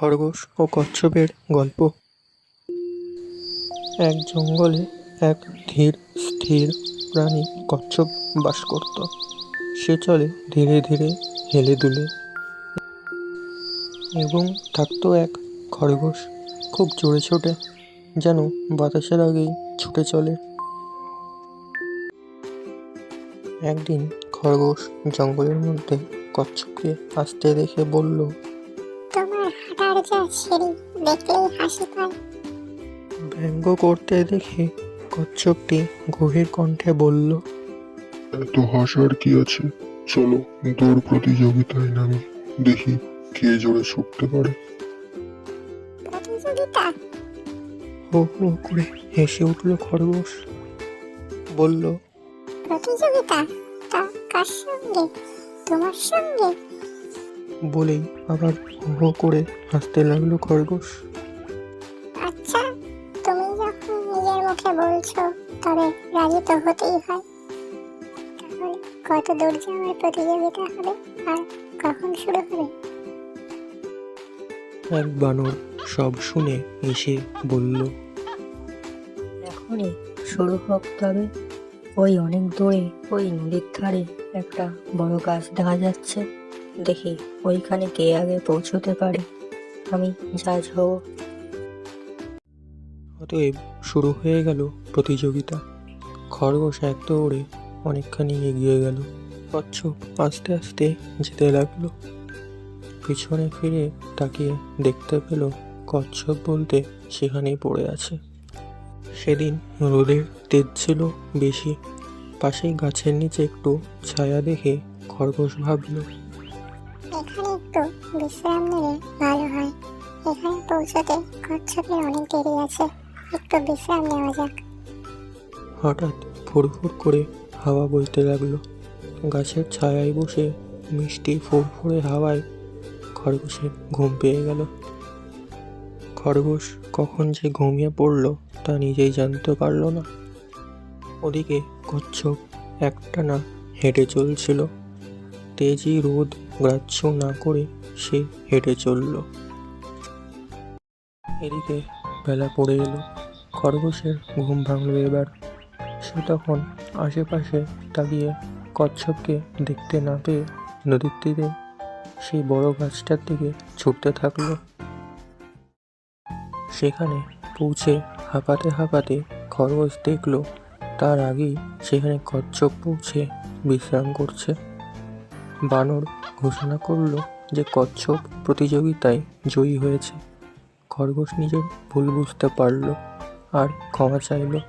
খরগোশ ও কচ্ছপের গল্প। এক জঙ্গলে এক ধীর, স্থির প্রাণী কচ্ছপ বাস করত। সে চলে ধীরে ধীরে হেলে দুলে। এবং থাকতো এক খরগোশ খুব জোরে ছোটে, যেন বাতাসের আগেই ছুটে চলে। একদিন খরগোশ জঙ্গলের মধ্যে কচ্ছপকে আসতে দেখে বলল হাঁটার যা সিঁড়ি দেখলেই হাসি পায়। ব্যঙ্গ করতে দেখে কচ্ছপটি গভীর কণ্ঠে বলল এত হাসার কি আছে? চলো দৌড় প্রতিযোগিতায় নামি দেখি কে জোরে ছুটতে পারে। প্রতিযোগিতা? হো হো করে হেসে উঠল খরগোশ। বলল প্রতিযোগিতা? তা কার সঙ্গে? তোমার সঙ্গে? বলেই আবার হো করে হাসতে লাগল খরগোশ। আচ্ছা তুমি যখন নিজের মুখে বলছো তবে রাজি তো হতেই হয়। তাহলে কত দূর যাওয়ার প্রতিযোগিতা হবে আর কখন শুরু হবে? এক বানর সব শুনে এসে বলল এখনই শুরু হোক তবে। ওই অনেক দূরে ওই নদীর ধারে একটা বড় গাছ দেখা যাচ্ছে। দেখি ওইখানে কে আগে পৌঁছতে পারে। আমি জাজ হব অতএব শুরু হয়ে গেল প্রতিযোগিতা। খরগোশ এক দৌড়ে অনেকখানি এগিয়ে গেল। কচ্ছপ আস্তে আস্তে যেতে লাগল। পিছনে ফিরে তাকিয়ে দেখতে পেল কচ্ছপ বলতে সেখানেই পড়ে আছে। সেদিন রোদের তেজ ছিল বেশি। পাশেই গাছের নিচে একটু ছায়া দেখে খরগোশ ভাবল এখানে একটু বিশ্রাম নিলে ভালো হয়। এখানে পৌঁছতে কচ্ছপের অনেক দেরি আছে। একটু বিশ্রাম নেওয়া যাক। হঠাৎ ফুরফুর করে হাওয়া বইতে লাগল। গাছের ছায়ায় বসে মিষ্টি ফুরফুরে হাওয়ায় খরগোশের ঘুম পেয়ে গেল। খরগোশ কখন যে ঘুমিয়ে পড়ল তা নিজেই জানতে পারল না। ওদিকে কচ্ছপ একটানা হেঁটে চলছিল। তেজি রোদ গ্রাহ্য না করে সে হেঁটে চলল। এদিকে বেলা পড়ে এলো। খরগোশের ঘুম ভাঙল এবার। সে তখন আশেপাশে তাকিয়ে কচ্ছপকে দেখতে না পেয়ে নদীর তীরে সেই বড় গাছটার দিকে ছুটতে থাকল। সেখানে পৌঁছে হাঁপাতে হাঁপাতে খরগোশ দেখল, তার আগেই সেখানে কচ্ছপ পৌঁছে বিশ্রাম করছে। বানর ঘোষণা করল যে কচ্ছপ প্রতিযোগিতায় জয়ী হয়েছে। খরগোশ নিজের ভুল বুঝতে পারল আর ক্ষমা চাইলো